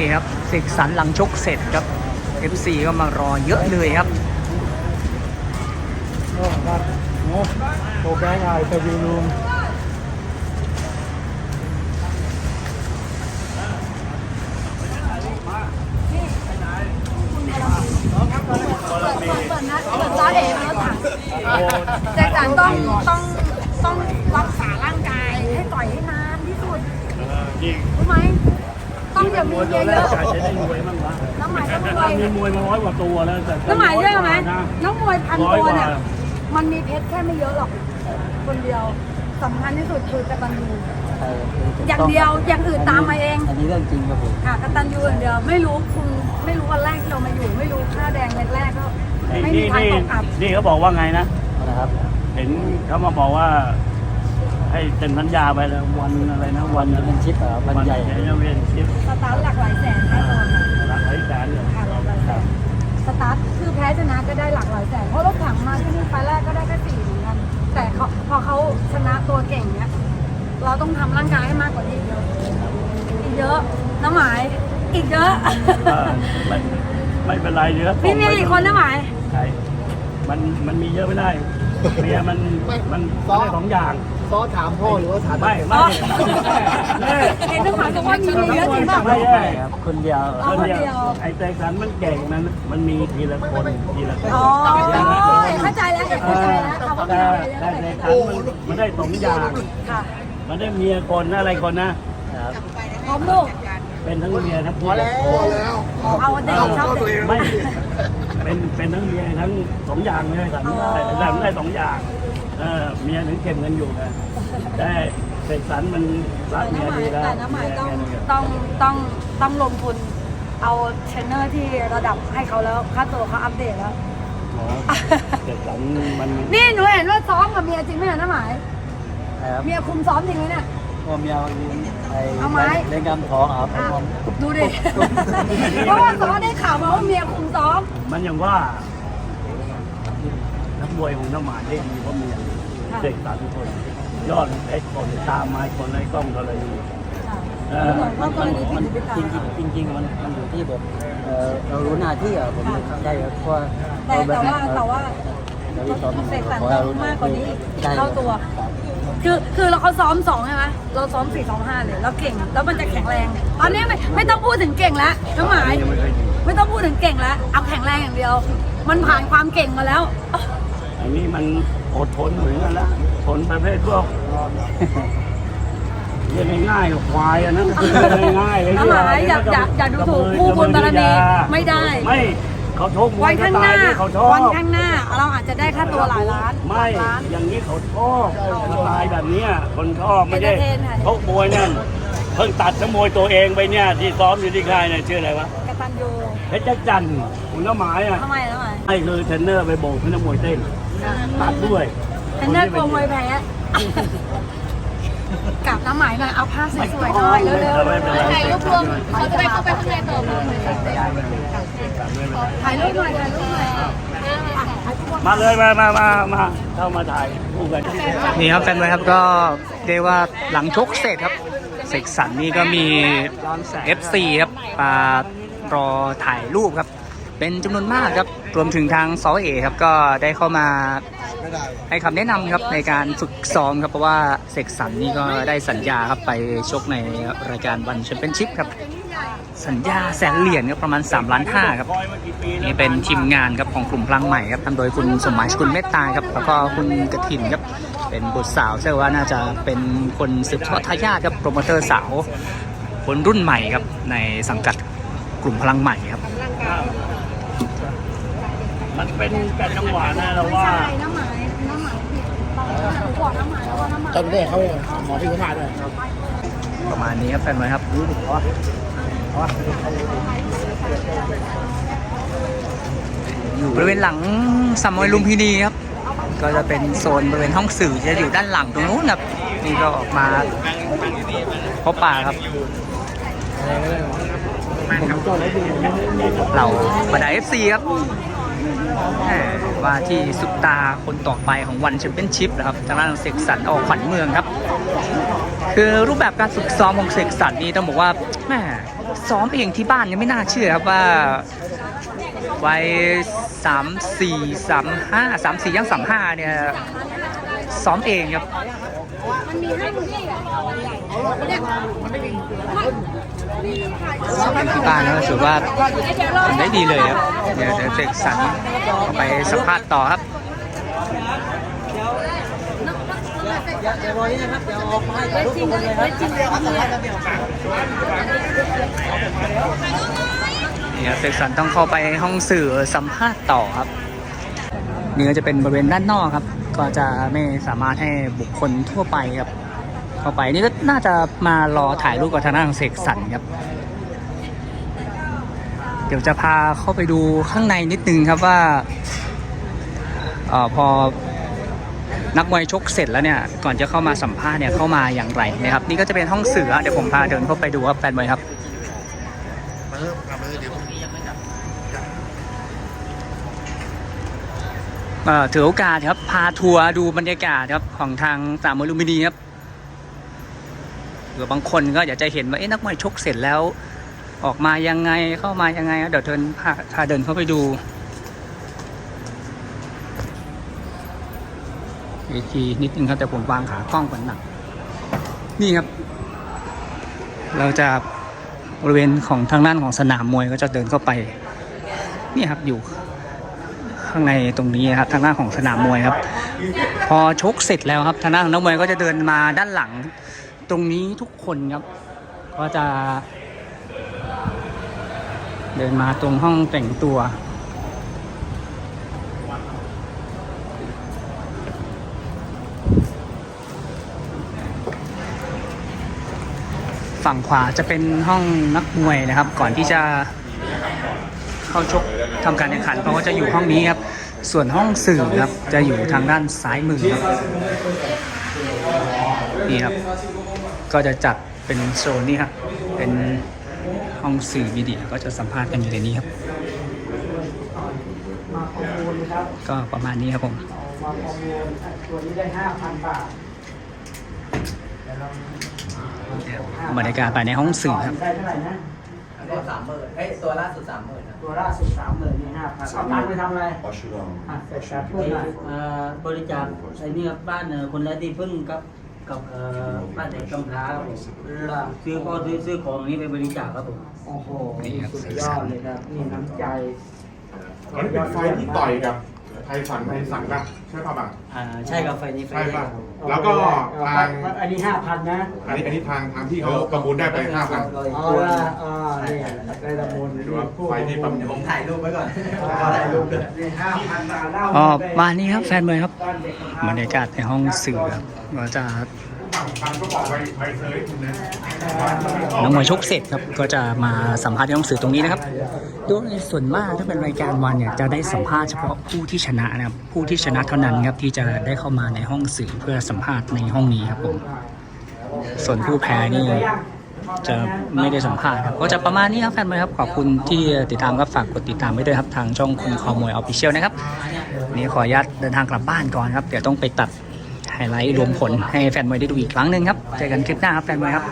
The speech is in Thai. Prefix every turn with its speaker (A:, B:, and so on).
A: นี่ครับเสกสรรหลังชกเสร็จครับ FC ก็มารอเยอะเลยครับ
B: โอ้ครับโอ้โปรแกรมอะไรจะวิวรูม
C: เปิดเปิดนะเปิดร้านเองแล้วถามแจ็คสันต้องต้องต้องรักษาร่างกายให้ต่อยให้นานที่สุดรู้ไหม ต้องอย่ามีเยอะ
B: จะได้รวยบ้างวะ
C: ๆน้ำหมายต้องรวย
B: มีมวยมาร้อยกว่าตัวแล้วแต่
C: น้ำหมายเยอะไหม
B: นะ
C: น้องมวยพันตัวเนี่ยมันมีเพชรแค่ไม่เยอะหรอก คนเดียวสำคัญที่สุดคือกตัญญูอย่างเดียวอย่างอื่นตามมาเอง
A: อันนี้เรื่องจริงครับผม
C: ค่ะกตัญญูอย่างเดียวไม่รู้คุณไม่รู้วันแรกที่เรามาอยู่ ไม่รู้ค่าแดงแรกๆก็ไม่มี
B: นี่
C: ทาง
B: นี่
C: ตกอับ
B: นี่เขาบอกว่าไงนะ
A: นะครับ
B: เห็นเขามาบอกว่า ให้เซ็นสัญญาไปแล้ววันอะไรนะวัน
A: เป็นชิปเหรอวันใหญ่
B: วันเวียนชิป
C: สตาร์ทหลักหลายแสนแน่นอนค่ะ
B: หลักหลายแสนเลย
C: ค่ะหลักหลายแสนสตาร์ทคือแพ้ชนะก็ได้หลักหลายแสนเพราะรถถังมาที่นี่ไฟล์แรกก็ได้แค่สี่เหมือนกันแต่เขาพอเขาชนะตัวเก่งเนี้ยเราต้องทำร่างกายให้มากกว่านี้อีกเยอะอีกเยอะน้ำหมายอีกเยอะ
B: เออไม่ไม่เป็นไรเนื้อ
C: พี่มีอีกคนน้ำหมาย
B: ใช่มันมันมีเยอะไม่ได้ เมียมันมันมันได้สองอย่าง
D: ซอสถามพ่อหรือว่าถาม
B: ไม่ไม่แม่
C: เห็นน้ำหมายบอกว่ามีเยอะจริงป่ะ
B: ไม่ใช่
A: ครับคนเดียว
C: เอาคนเดียว
B: ไอ้แตกสันมันเก่งมันมันมีทีละคนทีละคน
C: อ๋อเข้าใจแล้วเข้าใจแล้วคำว่า
B: แต่
C: มีเย
B: แต่
C: อะ
B: แตกสันมันมันได้สองอย่าง
C: ค่ะ
B: มันได้เมียคนนะอะไรคนนะ
C: พร้อมลูก
B: เป็นทั้งเมียทั้ง
D: พอแล้วพอแล้ว
C: เอาเด็กชอบเด็ก
B: ไม่ เป็นเป็นทั้งเมียทั้งสองอย่างเลยสันได้แต่สันได้สองอย่างเออเมียถึงเก็บเงินอยู่ไงแต่แตกสันมันรักเมียดีแล้ว
C: แต่น้ำหมายต้องต้องต้องต้องลงทุนเอาเทรนเนอร์ที่ระดับให้เขาแล้วค่าตัวเขาอัปเดตแล้ว
B: แตกสันมัน
C: นี่หนูเห็นว่าซ้อมกับเมียจริงไหมนะน้ำหมาย
A: ครับ
C: เมียคุมซ้อมจริงไหมเนี่ย
A: พ่อเมียยืนไอ้
C: เอาไม้
A: เล่นกำท้องครับ
C: อะ
A: ผม
C: ดูดิ เพราะว่าซ้อมได้ข่าวมาว่าเมียคุมซ้อม
B: มันอย่างว่านักมวยของน้ำหมานเล่นมีเพราะเมียเด็กสามคน ยอดไอ้คนตามมาคนไอ้กล้องก็เลยเออ
C: เพราะกรณีที่
A: มัน
C: อยู่ด้วยกัน
A: จริงจริงๆมันมันอยู่ที่แบบเอ่อเรารู้หน้าที่อะผมใช่ครับเพราะว่า
C: แต่แต่ว่าแต่ว่า
A: เราที่ซ้อม
C: เสกสรร
A: ขอ
C: ต้
A: ให้
C: อง
A: รู้
C: มากกว่านี้อีก
A: ใช่
C: เท่าตัว คือคือเราเขาซ้อมสองใช่ไหมเราซ้อมสี่ซ้อมห้าเลยเราเก่งแล้วมันจะแข็งแรง ตอนนี้ไม่ไม่ต้องพูดถึงเก่งแล้วน้ำหมาย ไม่ต้องพูดถึงเก่งแล้วเอาแข็งแรงอย่างเดียว มันผ่านความเก่งมาแล้ว
B: อันนี้มันอดทนเหมือนกันละทนประเภทพวกเรียกง่ายๆกับควายอะนะง่ายๆเลย
C: น้ำหมายอย่าอย่าอย่าดูถูกผู้บุญบารมีไม่ได้
B: ไม่ เขาชกมว
C: วั
B: ย
C: น
B: ก็
C: ข้างห
B: ตาย
C: น้า
B: ด้วยเขาชอบ
C: วันข้างหน้า เราอาจจะได้ค่าตัวหลายล้าน
B: ไม่
C: หลักล้าน
B: อย่างนี้เขาชอบสไตล์แบบเนี้ยคนชอบไม่ได้
C: Entertain ค่ะ
B: ชกมวยนั่นเพิ่งตัดสมวยตัวเองไปเนี่ยที่ซ้อมอยู่ที่ค่ายเนี่ยชื่ออะไรวะ
C: กตันยู
B: เพชรจันทร์คุณน้ำหมายอะ
C: ทำไมทำไม
B: ไอ้คือเทรนเนอร์ไปโบกให้นักมวยเต้นตัดด้วย
C: เทรนเนอร์โกงมวยแพ้กลับน้ำหมายหน่อยเอาภาพสวยๆหน่อยเร็ว
B: ไม่เป็นไร
C: ๆถ่ายรูปรวมเขาจะได้เข้าไปข้างในต่อ ถ่ายรูปหน่อยถ่ายรูปหน่อยอะถ่ายรูป
B: มาเลยมามามามาเข้ามาถ่ายคู่กัน
A: นี่ครับแฟนไว้ครับก็เรียกว่าหลังชกเสร็จครับเสกสรรนี่ก็มี FC ครับมารอถ่ายรูปครับ เป็นจำนวนมากครับรวมถึงทางซอเอครับก็ได้เข้ามาให้คำแนะนำครับในการฝึกซ้อมครับเพราะว่าเสกสรรนี่ก็ได้สัญญาครับไปชกในรายการวันแชมเปี้ยนชิพครับ สัญญาแสนเหรียญครับประมาณ3ล้านห้าครับนี่เป็นทีมงานครับของกลุ่มพลังใหม่ครับทำโดยคุณสมหมายสกุลเมตตาครับแล้วก็คุณกระถินครับเป็นบุตรสาวเชื่อว่าน่าจะเป็นคนสืบทอดทายาทครับโปรโมเตอร์สาวคนรุ่นใหม่ครับในสังกัดกลุ่มพลังใหม่ครับ
B: มันเป็นการจังหวะนะเรา
C: ไม่
B: ว่า
C: ใช่น้ำหมายน้ำหมายผิดตอนนั้นหนูบอกน้ำหมายแล้วว่าน้ำหมาย
D: จำได้เขาหมอที่เขามาด้วย
A: ประมาณนี้ครับแฟนไว้ครับอยู่ บริเวณหลังสามมวยลุมพินีครับ ก็จะเป็นโซนบริเวณห้องสื่อจะอยู่ด้านหลังตรงนู้นครับนี่ก็ออกมาพบป่าครับเราบรรดาเอฟซีครับแหมว่าที่สุดตาคนต่อไปของวันแชมเปี้ยนชิพนะครับทางด้านเสกสรรออกขวัญเมืองครับ คือรูปแบบการฝึกซ้อมของเสกสรรนี่ต้องบอกว่าแม่ ซ้อมเองที่บ้านยังไม่น่าเชื่อครับว่าวัยสามสี่สามห้าสามสี่ย่างสามห้าเนี่ยซ้อมเองครับ
C: มันมีให้คุณพี่อะเนี่ย
A: ซ้อมเองที่บ้านนะถือว่าทำได้ดีเลยครับ เดี๋ยวเดี๋ยวเสกสรรไปสัมภาษณ์ต่อครับ
C: ไม่จริงก็ไม่จริงเลยครับเนี่ย
A: นี่ครับเสกสรรต้องเข้าไปห้องสื่อสัมภาษณ์ต่อครับนี่ก็จะเป็นบริเวณด้านนอกครับ ก็จะไม่สามารถให้บุคคลทั่วไปครับ เข้าไปนี่ก็น่าจะมารอถ่ายรูปกับทางด้านของเสกสรรครับ เดี๋ยวจะพาเข้าไปดูข้างในนิดนึงครับว่าเออพอ นักมวยชกเสร็จแล้วเนี่ยก่อนจะเข้ามาสัมภาษณ์เนี่ยเข้ามาอย่างไรนะครับนี่ก็จะเป็นห้องเสือเดี๋ยวผมพาเดินเข้าไปดูครับแฟนมวยครับเอ่อถือโอกาสครับพาทัวร์ดูบรรยากาศครับของทางสามมลุมินีครับหรือบางคนก็อยากจะเห็นว่าเอ๊ะนักมวยชกเสร็จแล้ว ออกมายังไงเข้ามายังไงเดี๋ยวเดินพาพาเดินเข้าไปดู อีกทีนิดนึงครับแต่ผมวางขากล้องก่อนหนัก นี่ครับ เราจะบริเวณของทางด้านของสนามมวยก็จะเดินเข้าไปนี่ครับอยู่ข้างในตรงนี้นะครับทางหน้านของสนามมวยครับ พอชกเสร็จแล้วครับทางหน้านของนักมวยก็จะเดินมาด้านหลัง ตรงนี้ทุกคนครับ ก็จะ เดินมาตรงห้องแต่งตัว ฝั่งขวาจะเป็นห้องนักมวยนะครับ ก่อนที่จะเข้าชกทำการแข่งขันเขาก็จะอยู่ห้องนี้ครับ ส่วนห้องสื่อครับจะอยู่ทางด้านซ้ายมือครับนี่ครับ ก็จะจัดเป็นโซนนี่ครับเป็นห้องสื่อมีเดียก็จะสัมภาษณ์กันอยู่ในนี้ครับ ก็ประมาณนี้ครับผม
B: มาประมูลตัวนี้ได้ห้าพันบาท
A: บรรยากาศภายในห้องสื่อครับ
B: ได้เท่าไหร่นะ
E: ตัวสามหมื่นเอ้ยตัวล่าสุดสามหมื่นครับ
B: ตัวล่าสุดสามหมื่นนี่ห้าพันเอาตังค์ไปทำอะไรอะเสร็จแล้วพูดหน่อย
F: เอ่อบริจาคไอ้นี่ครับบ้านเอ่อคนไร้ที่พึ่งกับกับเอ่อบ้านเด็กกำพร้าครับผม
B: ล่ะ
F: ซื้อก็ซื้อซื้อของนี้ไปบริจาคครับผม
B: โอ้โห
A: นี่ครับ
B: สุดยอดเลยครับ นี่น้ำใจ
G: ตอนนี้เป็นไฟที่ต่อยกับไทยฝันไทยสังป่ะใช่ป่ะบัง
F: อ่าใช่ครับไฟนี้ไฟ
G: ใช่
F: นี้ค
G: ป่ะ
F: รับ
G: แล้วก็ทาง
B: อันนี้ห้าพันนะ
G: อันนี้อันนี้ทางทางที่เขาประมูลได้ไปห้าพัน
B: อ๋อละอ๋อนี่ได้ละมูล
G: หรือว่าไฟที่ประมูล
E: ผมถ่ายรูปไว้ก่อนขอถ่ายรูปด้วย
B: นี่ห้าพันบาทเล่า
A: อ๋อมานี่ครับแฟนมวยครับ
B: บ้านเด็กกำพร้า
A: บรรยากาศในห้องสื่อครับก็จะ
G: ทางก็บอกไว้ไว้เซยคุณนะ
A: นักมวยชกเสร็จครับก็จะมาสัมภาษณ์ในห้องสื่อตรงนี้นะครับโดยส่วนมากถ้าเป็นรายการวันเนี่ยจะได้สัมภาษณ์เฉพาะผู้ที่ชนะนะครับผู้ที่ชนะเท่านั้นครับที่จะได้เข้ามาในห้องสื่อเพื่อสัมภาษณ์ในห้องนี้ครับผมส่วนผู้แพ้นี่จะไม่ได้สัมภาษณ์ครับก็จะประมาณนี้ครับแฟนมวยครับขอบคุณที่ติดตามครับฝากกดติดตามไว้ด้วยครับทางช่องคุณคอมวยออฟฟิเชียลนะครับนนี้ขออนุญาตเดินทางกลับบ้านก่อนครับเดี๋ยวต้องไปตัด ไฮไลท์รวมผลให้แฟนมวยได้ดูอีกครั้งหนึ่งครับ เจอกันคลิปหน้าครับแฟนมวยครับ